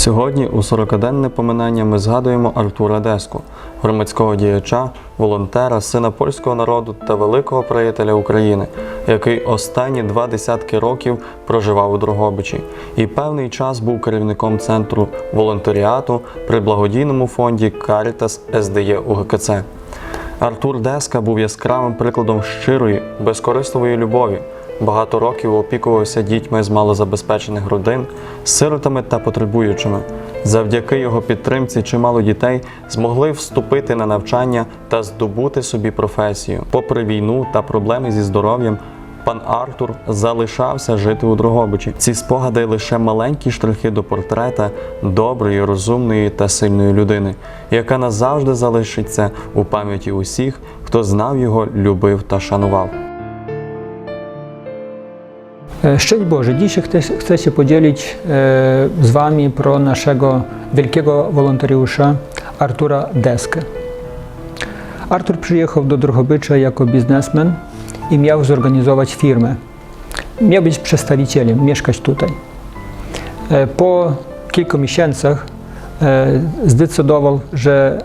Сьогодні у 40-денне поминання ми згадуємо Артура Деску, громадського діяча, волонтера, сина польського народу та великого приятеля України, який останні два десятки років проживав у Дрогобичі і певний час був керівником центру волонтеріату при благодійному фонді Caritas SDE УГКЦ. Артур Деска був яскравим прикладом щирої, безкорисливої любові. Багато років опікувався дітьми з малозабезпечених родин, сиротами та потребуючими. Завдяки його підтримці чимало дітей змогли вступити на навчання та здобути собі професію. Попри війну та проблеми зі здоров'ям, пан Артур залишався жити у Дрогобичі. Ці спогади лише маленькі штрихи до портрета доброї, розумної та сильної людини, яка назавжди залишиться у пам'яті усіх, хто знав його, любив та szanował. E, Szczęść Boże, dzisiaj chcę, chcę się podzielić e, z Wami pro naszego wielkiego wolontariusza Artura Deskę. Artur przyjechał do Drohobycza jako biznesmen i miał zorganizować firmę. Miał być przedstawicielem, mieszkać tutaj. E, Po kilku miesiącach zdecydował, że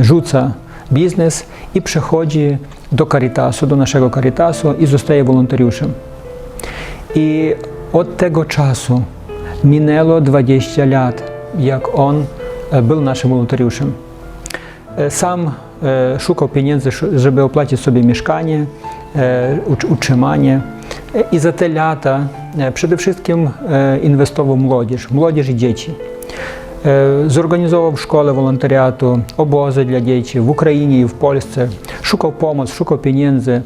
rzuca biznes i przechodzi do Caritasu, do naszego Caritasu i zostaje wolontariuszem. I od tego czasu minęło 20 lat, jak on e, był naszym wolontariuszem. E, Sam e, szukał pieniędzy, żeby opłacić sobie mieszkanie, utrzymanie. I za te lata przede wszystkim inwestował w młodzież, młodzież i dzieci. Zorganizował w szkole wolontariatu, obozy dla dzieci w Ukrainie i w Polsce. Szukał pomocy, szukał pieniędzy.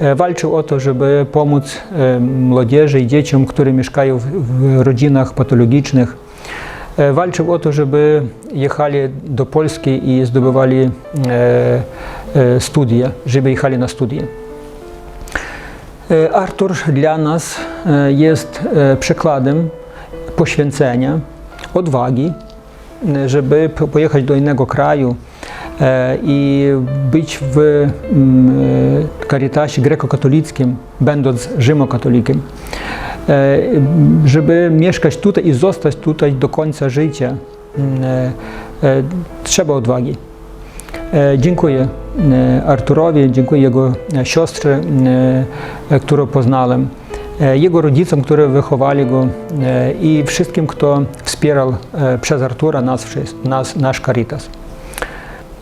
E, Walczył o to, żeby pomóc młodzieży i dzieciom, które mieszkają w, rodzinach patologicznych. E, Walczył o to, żeby jechali do Polski i zdobywali e, studia, żeby jechali na studia. Artur dla nas jest przykładem poświęcenia, odwagi, żeby po- pojechać do innego kraju i być w mm, e, grekokatolickim, będąc rzymokatolikiem. E, Żeby mieszkać tutaj i zostać tutaj do końca życia, mm, e, e, trzeba odwagi. E, Dziękuję e, Arturowi, dziękuję jego e, siostrze, e, e, którą poznałem, e, jego rodzicom, którzy wychowali go e, i wszystkim, kto wspierał e, przez Artura nas, nas, nasz Caritas.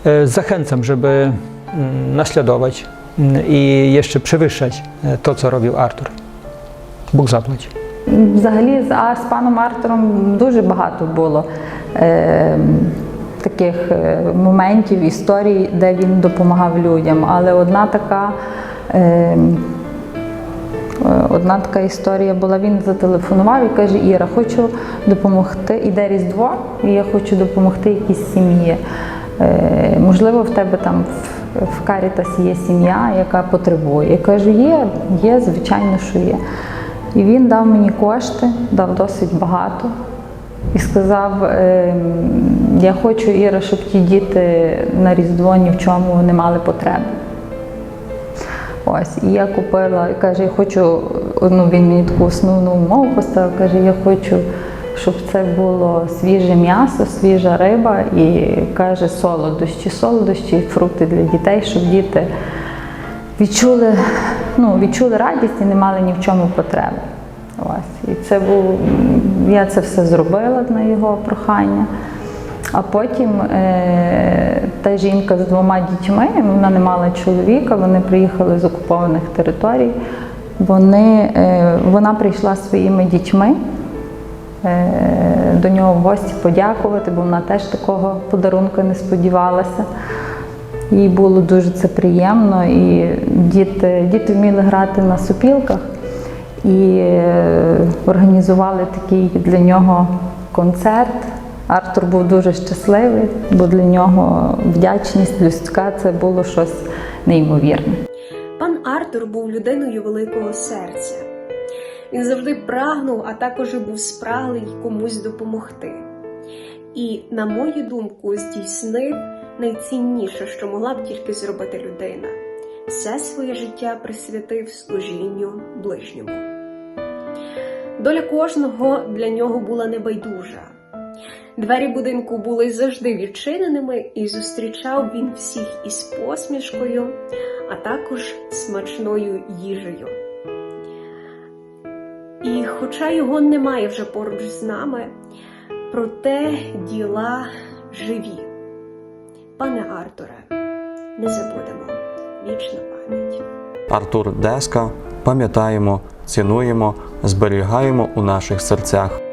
E, Zachęcam, żeby mm, naśladować mm, i jeszcze przewyższać e, to, co robił Artur. Bóg zapłać. Взагалі з, з паном Артуром дуже багато було е, таких е, моментів, історій, де він допомагав людям. Але одна така, е, е, одна така історія була, він зателефонував і каже, Іра, хочу допомогти, іде Різдво, і я хочу допомогти якійсь сім'ї. Е, можливо, в тебе там в, Карітасі є сім'я, яка потребує. Я кажу, є, є, звичайно, що є. І він дав мені кошти, дав досить багато. І сказав: ем, я хочу, Іра, щоб ті діти на Різдво ні в чому не мали потреби. Ось, і я купила, каже, я хочу, ну він мені таку основну умову поставив, каже, я хочу, щоб це було свіже м'ясо, свіжа риба і каже, солодощі, солодощі, фрукти для дітей, щоб діти відчули, ну, відчули радість і не мали ні в чому потреби. Ось. І це був, я це все зробила на його прохання. А потім е, та жінка з двома дітьми, вона не мала чоловіка, вони приїхали з окупованих територій. Вони, е, вона прийшла своїми дітьми до нього в гості подякувати, бо вона теж такого подарунку не сподівалася. Їй було дуже це приємно, і діти, діти вміли грати на сопілках і е, організували такий для нього концерт. Артур був дуже щасливий, бо для нього вдячність людська це було щось неймовірне. Пан Артур був людиною великого серця. Він завжди прагнув, а також і був спраглий комусь допомогти. І, на мою думку, здійснив найцінніше, що могла б тільки зробити людина. Все своє життя присвятив служінню ближньому. Доля кожного для нього була небайдужа. Двері будинку були завжди відчиненими, і зустрічав він всіх із посмішкою, а також смачною їжею. І хоча його немає вже поруч з нами, проте діла живі. Пане Артуре, не забудемо вічна пам'ять. Артур Деска пам'ятаємо, цінуємо, зберігаємо у наших серцях.